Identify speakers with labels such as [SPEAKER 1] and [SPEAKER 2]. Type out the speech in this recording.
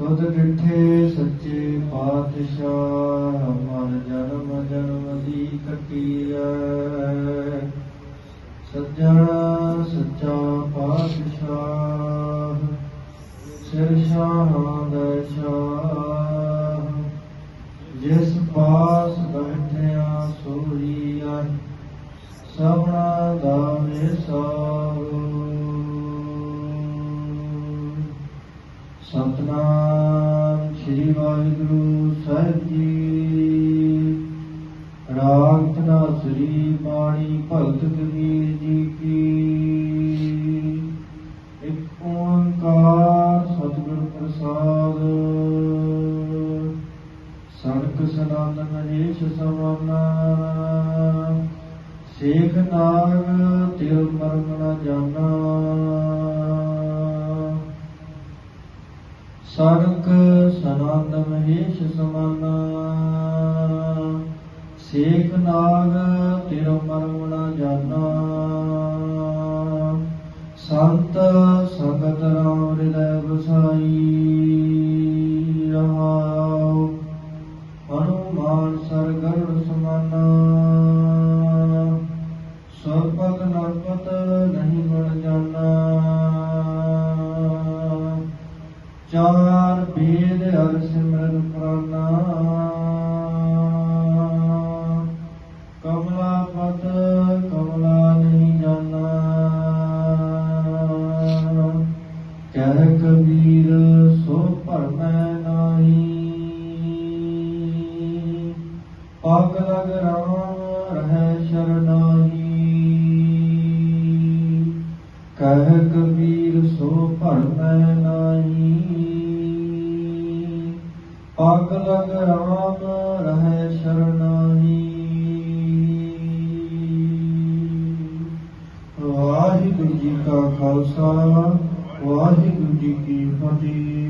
[SPEAKER 1] ਤੁਧ ਡਿਠੇ ਸੱਚੇ ਪਾਤਸ਼ਾਹ ਮਨ ਜਨਮ ਜਨਮ ਦੀ ਕਟੀਐ ਸੱਜਣ ਸੱਚਾ ਪਾਤਸ਼ਾਹ, ਸਿਰ ਸ਼ਾਹਾਂ ਦਾ ਸ਼ਾਹ ਜਿਸ ਪਾਸ ਬੈਠਿਆ ਸੋਈਆ ਸਭਨਾ ਦਾ ਮੇਸਾ ਸਤਨਾਮ ਸ੍ਰੀ ਵਾਹਿਗੁਰੂ ਸਾਹਿਬ ਜੀ। ਰਾਗ ਤਨਾਸਰੀ ਬਾਣੀ ਭਗਤ ਕਬੀਰ ਜੀ ਕੀ। ਇੱਕ ਓੰਕਾਰ ਸਤਿਗੁਰ ਪ੍ਰਸਾਦ। ਸੜਕ ਸਨਾਤਨ ਮਹੇਸ਼ ਸਮਾਨਾ ਸੇਖ ਨਾਗ ਤਿਲ ਮਰਮ ਨ ਜਾਣਾ ਸੜਕ ਸਨੰਦ ਮਹੇਸ਼ ਸਮਾਨਾ। ਸੇਖ ਨਾਗ ਤਿਲ ਮਰਮ ਨ ਜਾਣਾ ਸੰਤ ਚਾਰ ਬੇਦ ਹਰ ਸਿਮਰਨ ਪ੍ਰਾਨਾ। ਕਮਲਾ ਪਤ, ਕਮਲਾ ਨਹੀਂ ਜਾਣਾ ਕਹਿ ਕਬੀਰ, ਸੋ ਭਰਮੈ ਨਾਹੀ। ਪਗ ਲਗ ਰਾਮ ਰਹਿ ਸ਼ਰਨਾਹੀ। ਕਹਿ ਕਬੀਰ ਪਗ ਲਗ ਰਾਮ ਰਹੇ ਸ਼ਰਨਾਹੀ। ਵਾਹਿਗੁਰੂ ਜੀ ਕਾ ਖਾਲਸਾ ਵਾਹਿਗੁਰੂ ਜੀ ਕੀ ਫਤਿਹ।